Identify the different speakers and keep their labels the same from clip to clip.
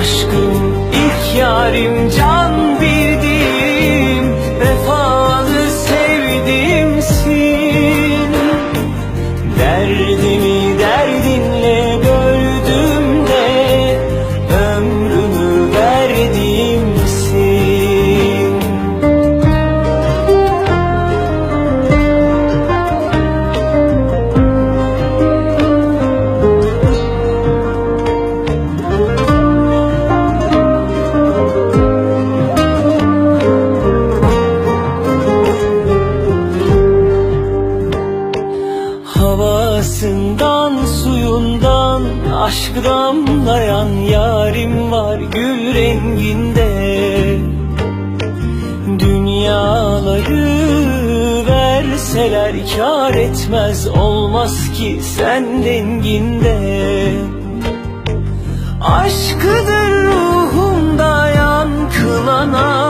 Speaker 1: aşkım ilk yarim can suyundan aşk damlayan yarim var gül renginde. Dünyaları verseler kar etmez olmaz ki sen denginde Aşkıdır ruhumda yankılanan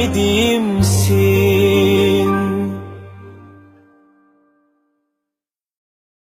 Speaker 1: ümidimsin